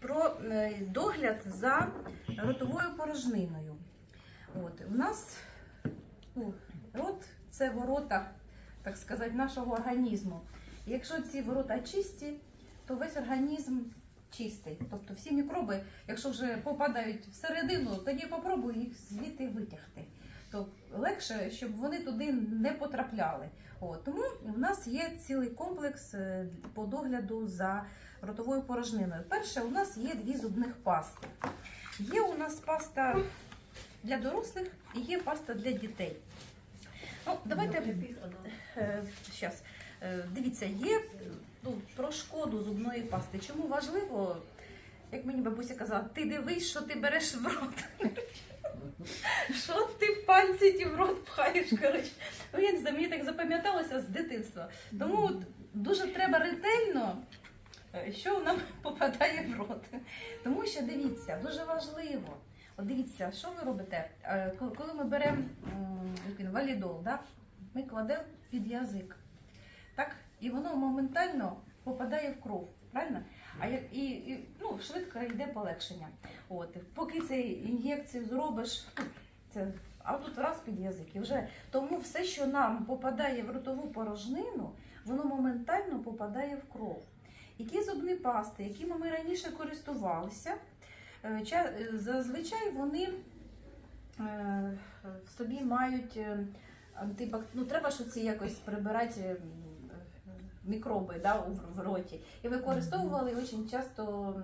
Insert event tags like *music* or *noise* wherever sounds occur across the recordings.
про е, догляд за ротовою порожниною. От, у нас ну, рот це ворота, так сказати, нашого організму. Якщо ці ворота чисті, то весь організм чистий. Тобто всі мікроби, якщо вже попадають всередину, тоді попробуй їх звідти витягти. То легше, щоб вони туди не потрапляли. От, тому в нас є цілий комплекс е, по догляду за ротовою порожниною. Перше, у нас є дві зубних пасти. Є у нас паста для дорослих і є паста для дітей. Ну, давайте е, щас. Е, Дивіться, є ну, про шкоду зубної пасти. Чому важливо, як мені бабуся казала, ти дивись, що ти береш в рот. Що ти в пальці в рот пхаєш? Коротше. Ну, я не знаю, мені так запам'яталося з дитинства. Тому от дуже треба ретельно, е, що нам *laughs* попадає в рот. Тому що дивіться, дуже важливо. От дивіться, що ви робите? Е, коли- ми беремо валідол, да? ми кладемо під язик. Так? І воно моментально попадає в кров. Правильно? А як і, і ну, швидко йде полегшення. От, поки цю ін'єкцію зробиш, це, а тут раз під язик і вже. Тому все, що нам попадає в ротову порожнину, воно моментально попадає в кров. І ті зубні пасти, якими ми раніше користувалися, е, е, зазвичай вони е, в собі мають е, антибак... ну, треба ж ці якось прибирати мікроби да, у- в роті. І використовували дуже часто,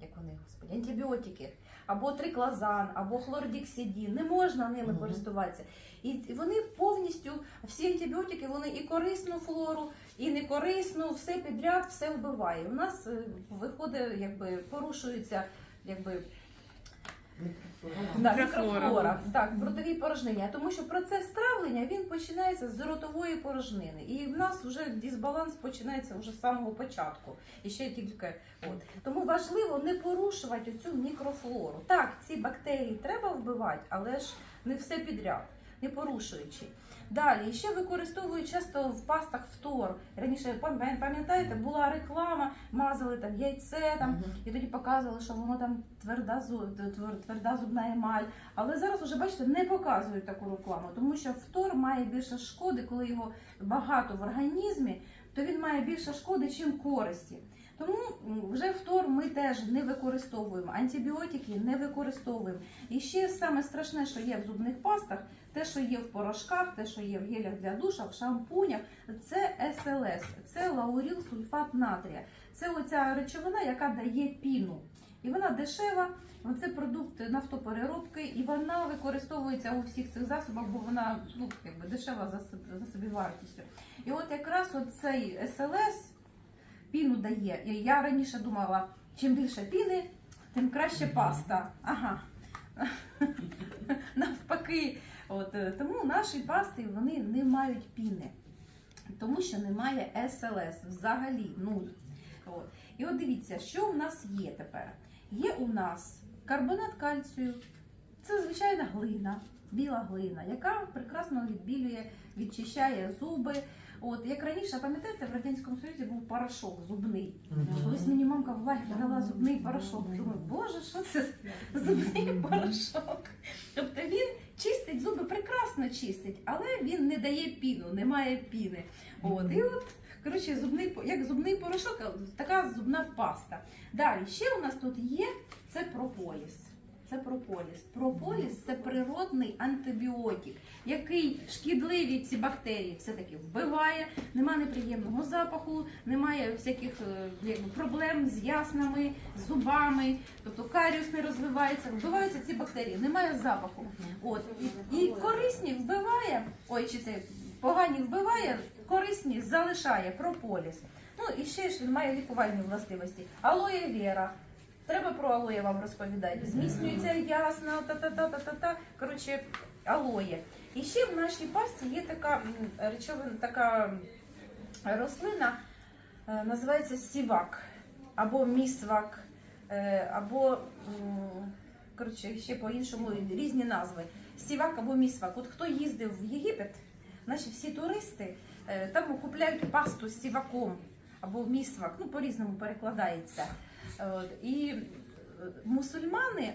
як вони, господи, антибіотики. Або триклазан, або хлордіксидін. Не можна ними Мгм. користуватися. І вони повністю, всі антибіотики, вони і корисну флору, і некорисну, все підряд, все вбиває. У нас е, виходить, якби порушується якби Да, Мікрофлора. мікрофлора. Так, в ротовій порожнині. Тому що процес травлення він починається з ротової порожнини. І в нас вже дисбаланс починається вже з самого початку. І ще тільки от. Тому важливо не порушувати цю мікрофлору. Так, ці бактерії треба вбивати, але ж не все підряд, не порушуючи. Далі ще використовують часто в пастах фтор. Раніше пам'ятаєте, була реклама, мазали там яйце там. І тоді показували, що воно там тверда, тверда зубна емаль. Але зараз уже бачите, не показують таку рекламу, тому що фтор має більше шкоди, коли його багато в організмі, то він має більше шкоди, чим користі. Тому вже фтор ми теж не використовуємо, антибіотики не використовуємо. І ще саме страшне, що є в зубних пастах, те, що є в порошках, те, що є в гелях для душа, в шампунях, це СЛС, це лауріл сульфат натрія. Це оця речовина, яка дає піну. І вона дешева, це продукт нафтопереробки, і вона використовується у всіх цих засобах, бо вона ну, якби дешева за, собі- за собівартістю. І от якраз цей СЛС піну дає. І я раніше думала, чим більше піни, тим краще паста. Ага. *laughs* Навпаки. От, е, тому наші пасти вони не мають піни, тому що немає СЛС взагалі нуль. От. І от дивіться, що у нас є тепер. Є у нас карбонат кальцію, це звичайна глина, біла глина, яка прекрасно відбілює, відчищає зуби. От як раніше, пам'ятаєте, в радянському союзі був порошок зубний. Колись мені мамка в лагері дала зубний порошок. Думаю, боже, що це зубний порошок? Тобто він чистить зуби, прекрасно чистить, але він не дає піну, немає піни. От і от. Коротше, зубний по- як зубний порошок, а така зубна паста. Далі ще у нас тут є це прополіс. Це прополіс. Прополіс це природний антибіотик, який шкідливі ці бактерії все-таки вбиває, нема неприємного запаху, немає всяких е, якби, проблем з яснами, з зубами, тобто каріус не розвивається, вбиваються ці бактерії, немає запаху. От і корисні вбиває, ой, чи це погані вбиває, корисні залишає прополіс. Ну і ще ж він має лікувальні властивості. Алоє вера. Треба про алоє вам розповідати. Зміцнюється ясно, та-та-та-та-та-та. Коротше, алоє. І ще в нашій пасті є така речовина, така рослина, е, називається сівак або місвак, е, або коротше, ще по-іншому різні назви. Сівак або місвак. От хто їздив в Єгипет, наші всі туристи е, там купляють пасту з сіваком або місвак, ну по-різному перекладається. От, і е, мусульмани,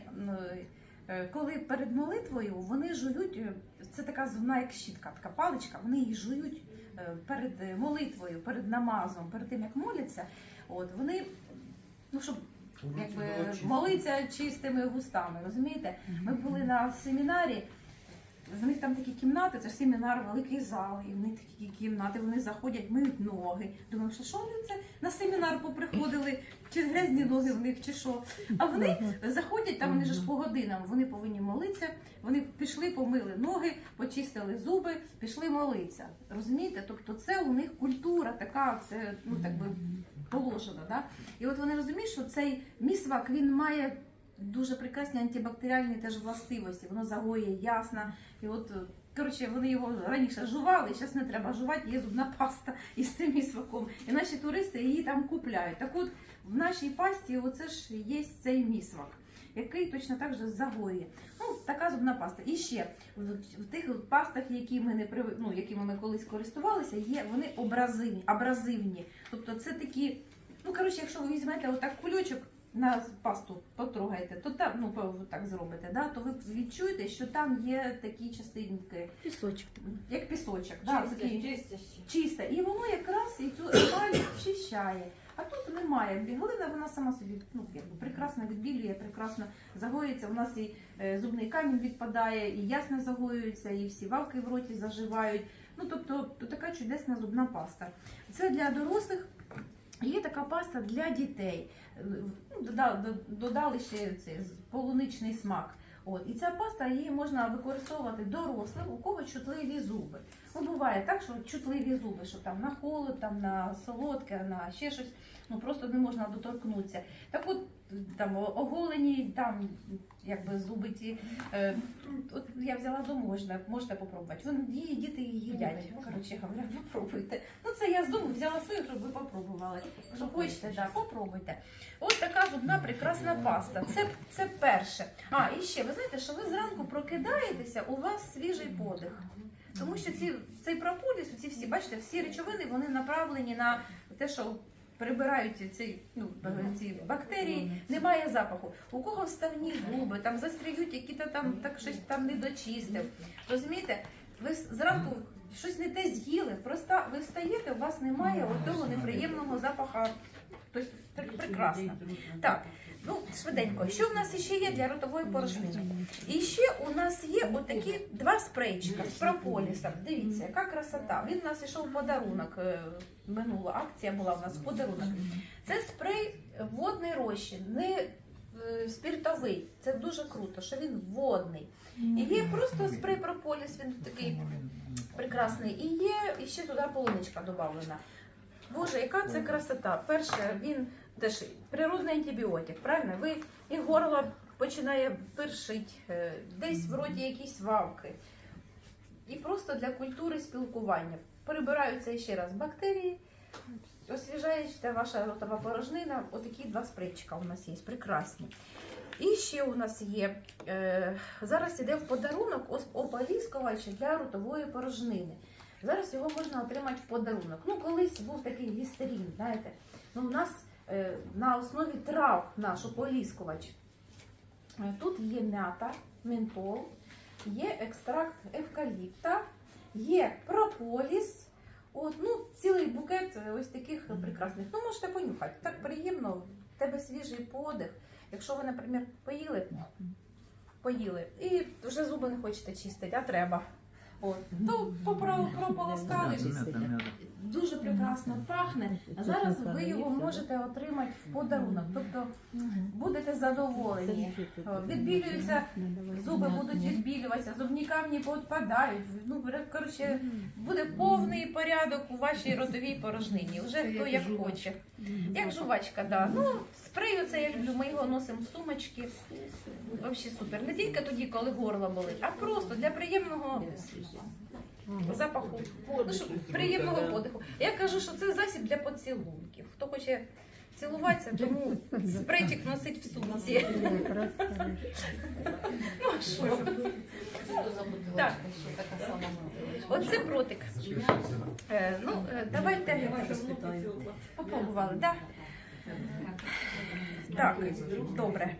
е, коли перед молитвою вони жують, е, це така зубна як щітка, така паличка, вони її жують е, перед молитвою, перед намазом, перед тим як моляться. От вони, ну щоб якби молиться чистими вустами, розумієте? Ми були на семінарі. В них там такі кімнати, це ж семінар, великий зал, і в них такі кімнати, вони заходять, миють ноги. Думаю, що що вони це на семінар поприходили, чи грязні ноги в них, чи що. А вони заходять, там вони ж по годинам, вони повинні молитися, вони пішли, помили ноги, почистили зуби, пішли молитися. Розумієте? Тобто це у них культура така, це ну так би положено. Да? І от вони розуміють, що цей місвак він має дуже прекрасні антибактеріальні теж властивості. Воно загоює ясно. І от, е, коротше, вони його раніше жували, зараз не треба жувати, є зубна паста із цим місваком. І наші туристи її там купляють. Так от в нашій пасті оце ж є цей місвак. Який точно так же загоює. Ну, така зубна паста. І ще в тих пастах, які ми не прив... ну, якими ми колись користувалися, є вони образивні, абразивні. Тобто це такі, ну коротше, якщо ви візьмете отак кульочок на пасту потрогаєте, то там, ну так зробите, да, то ви відчуєте, що там є такі частинки, Пісочок. як пісочок, да, такі, чисте. І воно якраз і цю емаль очищає. А тут немає. Глина вона сама собі ну, якби, прекрасно відбілює, прекрасно загоюється. У нас і е, зубний камінь відпадає, і ясно загоюється, і всі вавки в роті заживають. Ну тобто то така чудесна зубна паста. Це для дорослих. Є така паста для дітей. Е, Ну, додали ще цей полуничний смак. От. І ця паста її можна використовувати дорослим, у кого чутливі зуби. Ну, буває так, що чутливі зуби, що там на холод, там на солодке, на ще щось, ну просто не можна доторкнутися. Так от там оголені, там якби зуби ті. Е, от я взяла дому, можна, можете попробувати. Вон її діти її їдять. Коротше говоря, *laughs* попробуйте. Ну це я з дому взяла свою, щоб ви попробували. Якщо хочете, да, попробуйте. От така зубна прекрасна паста. Це, це перше. А, і ще, ви знаєте, що ви зранку прокидаєтеся, у вас свіжий подих. Тому що ці, цей прополіс, ці всі, бачите, всі речовини вони направлені на те, що прибирають ці, ну, ці бактерії, немає запаху. У кого вставні зуби, там застріють, які-то там так щось там не дочистив. Розумієте, ви зранку щось не те з'їли, просто ви встаєте, у вас немає того неприємного запаха. Тобто прекрасно. Так, ну швиденько. Що в нас ще є для ротової порожнини? І ще у нас є отакі два спрейчика з прополісом. Дивіться, яка красота. Він у нас ішов в подарунок. е, Минула акція була у нас в подарунок. Це спрей водний розчин, не е, спіртовий. Це дуже круто, що він водний. І є просто спрей прополіс, він такий прекрасний. І є ще туди полуничка додавлена. Боже, яка це красота. Перше, він теж природний антибіотик, правильно? Ви і горло починає першить, е, десь в роті якісь вавки. І просто для культури спілкування. Перебираються ще раз бактерії, освіжається ваша ротова порожнина. Отакі два спрейчика у нас є, прекрасні. І ще у нас є, е, зараз іде в подарунок ополіскувач для ротової порожнини. Зараз його можна отримати в подарунок. Ну, колись був такий лістерін, знаєте. Ну, у нас на основі трав наш ополіскувач. Е, Тут є м'ята, ментол, є екстракт евкаліпта, є прополіс. От, ну, цілий букет е, ось таких прекрасних. Ну, можете понюхати. Так приємно, в тебе свіжий подих. Якщо ви, наприклад, поїли, поїли, і вже зуби не хочете чистити, а треба. От, то попро- прополоскали. Дуже прекрасно пахне. А зараз ви його можете отримати в подарунок. Тобто будете задоволені. Відбілюються, зуби будуть відбілюватися, зубні камні поотпадають. Ну, коротше, буде повний порядок у вашій ротовій порожнині. Вже хто як хоче. Як жувачка, да. Ну, спрею це я люблю, ми його носимо в сумочки. Взагалі супер. Не тільки тоді, коли горло болить, а просто для приємного запаху. Ну, щоб приємного подиху. Я кажу, що це засіб для поцілунків. Хто хоче цілуватися, тому спрейчик носить в сумці. Ну, а що? Так. Така сама бутилочка. Оце протик. Е, ну, е, давайте попробували, так? Так, добре.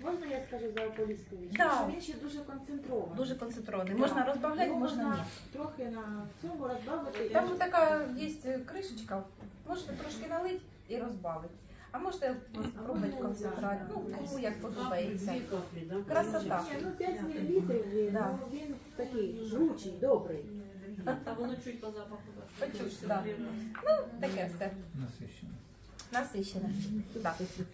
Можна я скажу за Ополіскович? Да. Він ще дуже концентрований. Дуже концентрований. Можна розбавляти, Його можна ні. Трохи на цьому розбавити. Там така є кришечка, можете трошки налити і розбавити. А можете спробувати концентрат. Ну, кому як подобається. Красота. Ні, ну 5 мл він, Да. ну, він такий жгучий, добрий. Та воно чуть по запаху. так. Да. Ну, таке все. Насищено. 那谁去了？就打个字。